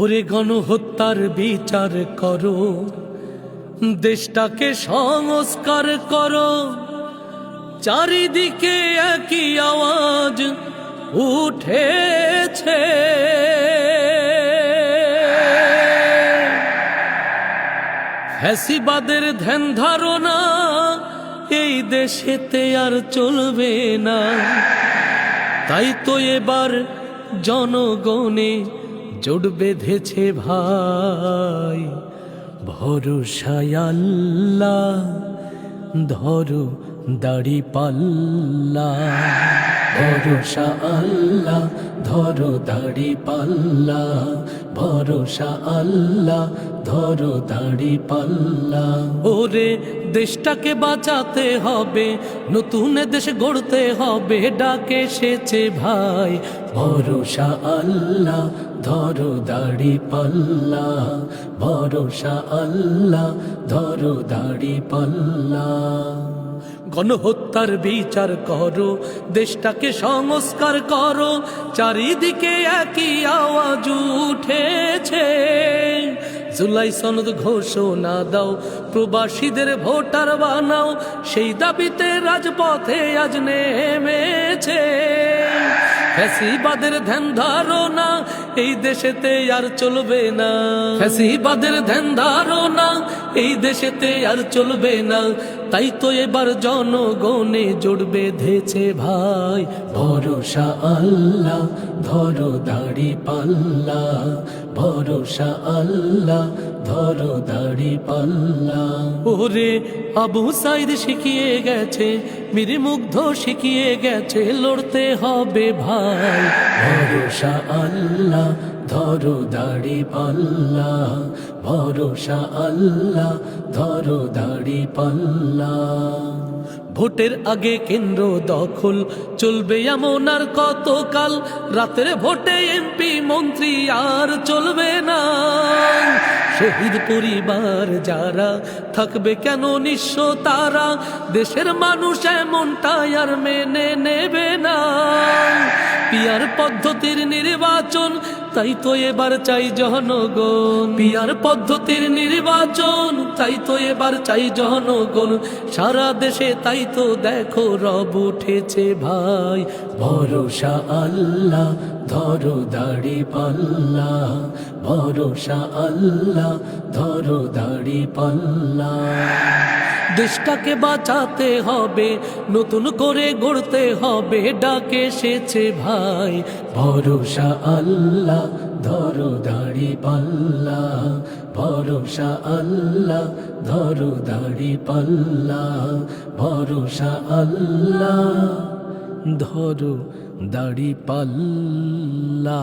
ওরে গণহত্যার বিচার করো, দেশটাকে সংস্কার করো। চারিদিকে একই আওয়াজ উঠেছে। ফ্যাসিবাদের ধ্যান ধারণা এই দেশেতে আর চলবে না। তাই তো এবার জনগণে জোট বেঁধেছে ভাই ভরসায় আল্লাহ ধরো দাড়ি পাল্লা, ভরসা আল্লাহ, ধরো দাড়ি পাল্লা, ভরসা আল্লাহ, ধরো দাড়ি পাল্লা। ওরে দেশটাকে বাঁচাতে হবে, নতুন দেশ গড়তে হবে, ডাকে এসেছে ভাই। ভরসা আল্লাহ, ধরো দাড়ি পাল্লা, ভরসা আল্লাহ, ধরো দাড়ি পাল্লা। গণহত্যার বিচার করো, দেশটাকে সংস্কার করো, চারিদিকে একই আওয়াজ উঠেছে। জুলাই সনদ ঘোষণা দাও, প্রবাসীদের ভোটার বানাও, সেই দাবিতে রাজপথে আজ নেমেছে। ফ্যাসিবাদের ধ্যান ধারণা এই দেশেতে আর চলবে না। ফ্যাসিবাদের ধ্যান ধারণা এই দেশেতে আর চলবে না। তাই তো এবার জনগণে জোট বেঁধেছে ভাই। ভরসা আল্লাহ, ধরো দাড়ি পাল্লা। ভরসা আল্লাহ ধরো দাড়ি পাল্লা। ওরে আবু সাইদ শিখিয়ে গেছে, মীর মুগ্ধ শিখিয়ে গেছে, লড়তে হবে ভাই। ভরসা আল্লাহ ধরো দাড়ি পাল্লা। ভরসা আল্লাহ ধরো দাড়ি পাল্লা। ভোটের আগে কেন্দ্র দখল, চলবে এমন আর কতকাল? রাতের ভোটে এমপি, মন্ত্রী আর চলবে না। শহীদ পরিবার যারা থাকবে কেন নিঃস্ব তারা? দেশের মানুষ এমনটাই আর মেনে নেবে না। পিয়ার পদ্ধতির নির্বাচন তাই তো এবার চাই জনগণ। পিয়ার পদ্ধতির নির্বাচন, তাই তো এবার চাই জনগণ। সারা দেশে তাই তো দেখো, রব উঠেছে ভাই। ভরসা আল্লাহ, ধরো দাড়ি পাল্লা। ভরসা আল্লাহ, ধরো দাড়ি পাল্লা। দেশটাকে বাঁচাতে হবে, নতুন করে গড়তে হবে, ডাকে এসেছে ভাই। ভরসা আল্লাহ ধরো দাড়ি পাল্লা। ভরসা আল্লাহ ধরো দাড়ি পাল্লা। ভরসা আল্লাহ ধরো দাড়ি পাল্লা।